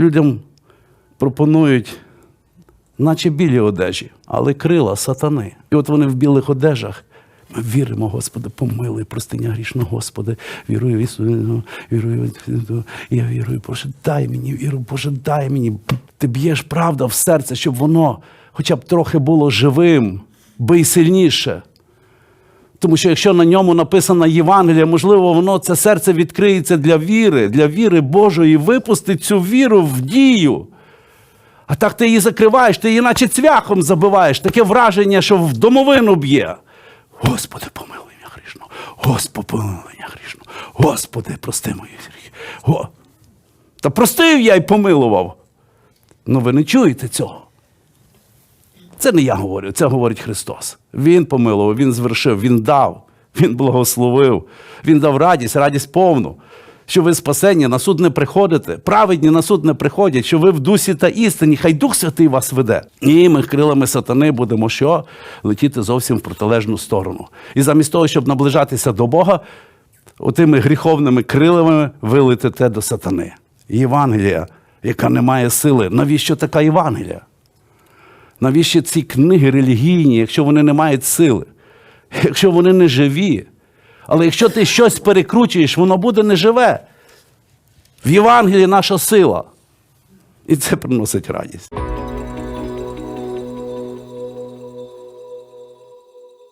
Людям пропонують, наче білі одежі, але крила сатани. І от вони в білих одежах. Ми віримо, Господи, помилуй, простиня грішна, Господи, вірую в Ісусу, вірую, я вірую, Боже, дай мені віру, Боже, дай мені. Ти б'єш правда в серце, щоб воно хоча б трохи було живим, бий сильніше. Тому що якщо на ньому написана Євангелія, можливо, воно це серце відкриється для віри, для віри Божої, випустить цю віру в дію. А так ти її закриваєш, ти її наче цвяхом забиваєш. Таке враження, що в домовину б'є. Господи, помилуй мене грішно. Господи, помилуй мене грішно. Господи, прости мої гріхи. Та простив я й помилував. Ну ви не чуєте цього. Це не я говорю, це говорить Христос. Він помилував, Він звершив, Він дав, Він благословив, Він дав радість, радість повну. Що ви спасені, на суд не приходите, праведні на суд не приходять, що ви в дусі та істині, хай Дух Святий вас веде. Ні, ми крилами сатани будемо що? Летіти зовсім в протилежну сторону. І замість того, щоб наближатися до Бога, отими гріховними крилами ви летите до сатани. Євангелія, яка не має сили. Навіщо така Євангелія? Навіщо ці книги релігійні, якщо вони не мають сили, якщо вони не живі? Але якщо ти щось перекручуєш, воно буде неживе. В Євангелії наша сила. І це приносить радість.